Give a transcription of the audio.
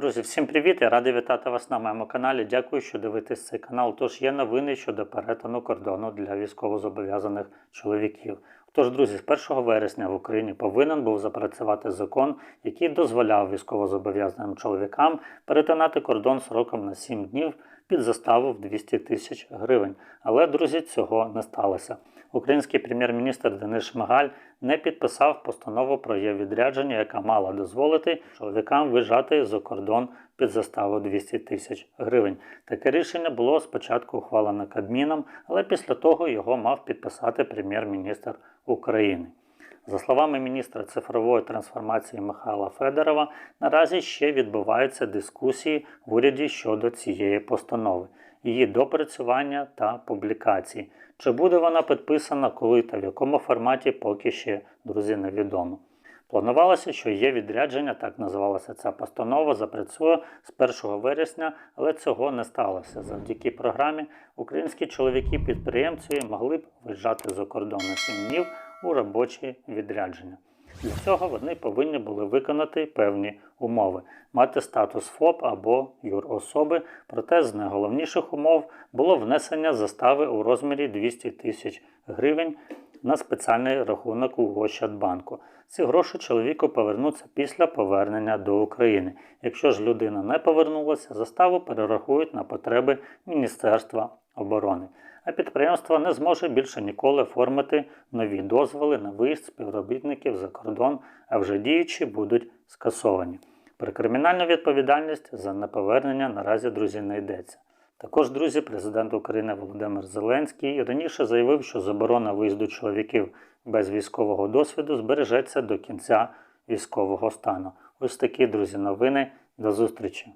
Друзі, всім привіт! Я радий вітати вас на моєму каналі. Дякую, що дивитесь цей канал. Тож є новини щодо перетину кордону для військовозобов'язаних чоловіків. Тож, друзі, з 1 вересня в Україні повинен був запрацювати закон, який дозволяв військовозобов'язаним чоловікам перетинати кордон сроком на 7 днів під заставу в 200 тисяч гривень. Але, друзі, цього не сталося. Український прем'єр-міністр Денис Шмигаль не підписав постанову про є відрядження, яка мала дозволити чоловікам виїжджати за кордон під заставу 200 тисяч гривень. Таке рішення було спочатку ухвалено Кабміном, але після того його мав підписати прем'єр-міністр України. За словами міністра цифрової трансформації Михайла Федорова, наразі ще відбуваються дискусії в уряді щодо цієї постанови, її допрацювання та публікації. Чи буде вона підписана, коли та в якому форматі, поки ще, друзі, невідомо. Планувалося, що є відрядження, так називалася ця постанова, запрацює з 1 вересня, але цього не сталося. Завдяки програмі українські чоловіки-підприємці могли б виїжджати за кордон на 7 днів у робочі відрядження. Для цього вони повинні були виконати певні умови, мати статус ФОП або юрособи, проте з найголовніших умов було внесення застави у розмірі 200 тисяч гривень на спеціальний рахунок у Ощадбанку. Ці гроші чоловіку повернуться після повернення до України. Якщо ж людина не повернулася, заставу перерахують на потреби Міністерства оборони. А підприємство не зможе більше ніколи оформити нові дозволи на виїзд співробітників за кордон, а вже діючі будуть скасовані. Про кримінальну відповідальність за неповернення наразі друзі не йдеться. Також, друзі, президент України Володимир Зеленський раніше заявив, що заборона виїзду чоловіків без військового досвіду збережеться до кінця військового стану. Ось такі, друзі, новини. До зустрічі!